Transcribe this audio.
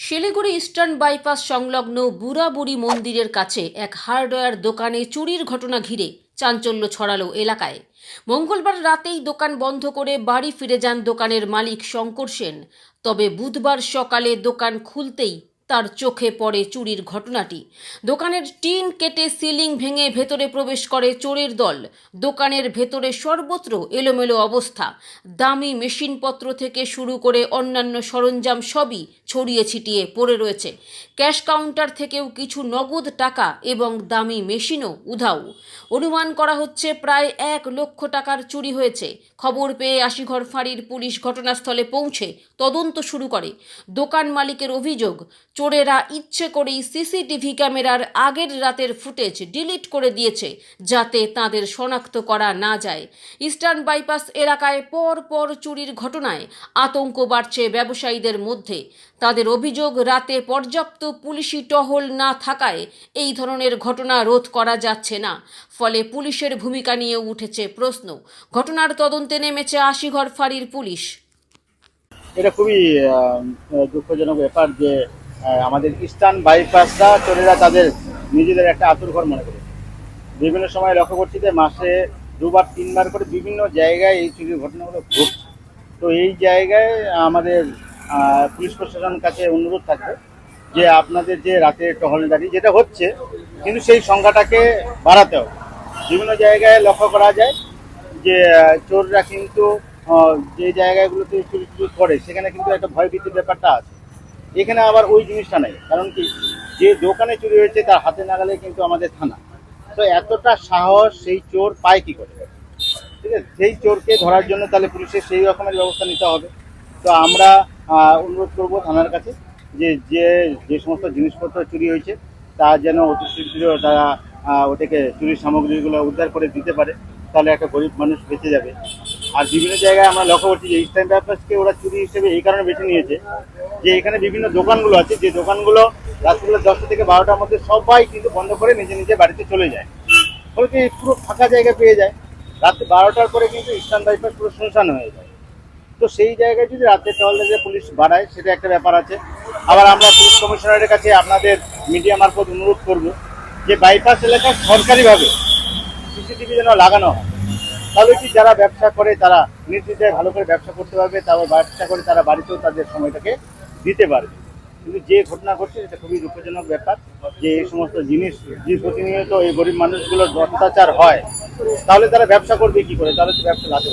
Siliguri eastern bypass সংলগ্ন বুড়াবুড়ি মন্দিরের কাছে এক হার্ডওয়্যার দোকানে চুরির ঘটনা ঘিরে চাঞ্চল্য ছড়ালো এলাকায়। মঙ্গলবার রাতেই দোকান বন্ধ করে বাড়ি ফিরে যান দোকানের মালিক শঙ্কর সেন। তবে বুধবার সকালে দোকান খুলতেই তার চোখে পড়ে চুরির ঘটনাটি। দোকানের টিন কেটে সিলিং ভেঙে ভেতরে প্রবেশ করে চোরের দল। দোকানের ভেতরে সর্বত্র এলোমেলো অবস্থা। দামি মেশিনপত্র থেকে শুরু করে অন্যান্য সরঞ্জাম সবই ছড়িয়ে ছিটিয়ে পড়ে রয়েছে। ক্যাশ কাউন্টার থেকেও কিছু নগদ টাকা এবং দামি মেশিনও উধাও। অনুমান করা হচ্ছে প্রায় এক লক্ষ টাকার চুরি হয়েছে। খবর পেয়ে আশিঘর ফাঁড়ির পুলিশ ঘটনাস্থলে পৌঁছে তদন্ত শুরু করে। দোকান মালিকের অভিযোগ চোরেরা ইচ্ছে করেই সিসিটিভি ক্যামেরার আগের রাতের ফুটেজ ডিলিট করে দিয়েছে, যাতে তাদের শনাক্ত করা না যায়। ইস্টার্ন বাইপাস এলাকায় পর পর চুরির ঘটনায় আতঙ্ক বাড়ছে ব্যবসায়ীদের মধ্যে। তাদের অভিযোগ, রাতে পর্যাপ্ত পুলিশি টহল না থাকায় এই ধরনের ঘটনা রোধ করা যাচ্ছে না। ফলে পুলিশের ভূমিকা নিয়ে উঠেছে প্রশ্ন। ঘটনার তদন্তে নেমেছে আশিঘর ফাঁড়ির পুলিশ। এটা খুবই দুঃখজনক ব্যাপার যে আমাদের ইস্টার্ন বাইপাসরা চোরেরা তাদের নিজেদের একটা আতুরঘর মনে করে। বিভিন্ন সময় লক্ষ্য করছি যে মাসে দুবার, তিনবার করে বিভিন্ন জায়গায় এই চুরির ঘটনাগুলো ঘটছে। তো এই জায়গায় আমাদের পুলিশ প্রশাসনের কাছে অনুরোধ থাকবে যে আপনাদের যে রাতের টহলদারি যেটা হচ্ছে, কিন্তু সেই সংখ্যাটাকে বাড়াতে হবে। বিভিন্ন জায়গায় লক্ষ্য করা যায় যে চোররা কিন্তু যে জায়গাগুলোতে চুরি চুরি করে, সেখানে কিন্তু একটা ভয়ভীতির ব্যাপারটা আছে। এখানে আবার ওই জিনিসটা নেই। কারণ কি? যে দোকানে চুরি হয়েছে, তার হাতে নাগালে কিন্তু আমাদের থানা। তো এতটা সাহস সেই চোর পায় কি করে? ঠিক আছে? সেই চোরকে ধরার জন্য তাহলে পুলিশের সেই রকমের ব্যবস্থা নিতে হবে। তো আমরা অনুরোধ করব থানার কাছে যে যে যে সমস্ত জিনিসপত্র চুরি হয়েছে, তা যেন অতি শীঘ্র তারা ওটাকে চুরির সামগ্রীগুলো উদ্ধার করে দিতে পারে। তাহলে একটা গরিব মানুষ বেঁচে যাবে। আর বিভিন্ন জায়গায় আমরা লক্ষ্য করছি যে ইস্টার্ন ব্যাপারকে ওরা চুরি হিসেবে এই কারণে বেছে নিয়েছে যে এখানে বিভিন্ন দোকানগুলো আছে, যে দোকানগুলো রাত্রিবেলা দশটা থেকে বারোটার মধ্যে সবাই কিন্তু বন্ধ করে নিজে নিজে বাড়িতে চলে যায়। ফলে কি পুরো ফাঁকা জায়গা পেয়ে যায়। রাত্রে বারোটার পরে কিন্তু ইস্টার্ন বাইপাস পুরো শুনশান হয়ে যায়। তো সেই জায়গায় যদি রাতে টহলদারিতে পুলিশ বাড়ায়, সেটা একটা ব্যাপার আছে। আবার আমরা পুলিশ কমিশনারের কাছে আপনাদের মিডিয়া মারফত অনুরোধ করব যে বাইপাস এলাকায় সরকারিভাবে সিসিটিভি যেন লাগানো হয়। তাহলে কি যারা ব্যবসা করে, তারা নির্দ্বিধায় ভালো করে ব্যবসা করতে পারবে, তারপর ব্যবসা করে তারা বাড়িতেও তাদের সময়টাকে দিতে পারবে। কিন্তু যে ঘটনা ঘটছে, সেটা খুবই দুঃখজনক ব্যাপার যে এই সমস্ত জিনিস, যে প্রতিনিয়ত এই গরিব মানুষগুলোর অত্যাচার হয়, তাহলে তারা ব্যবসা করবে কি করে? তাহলে তো ব্যবসা হতে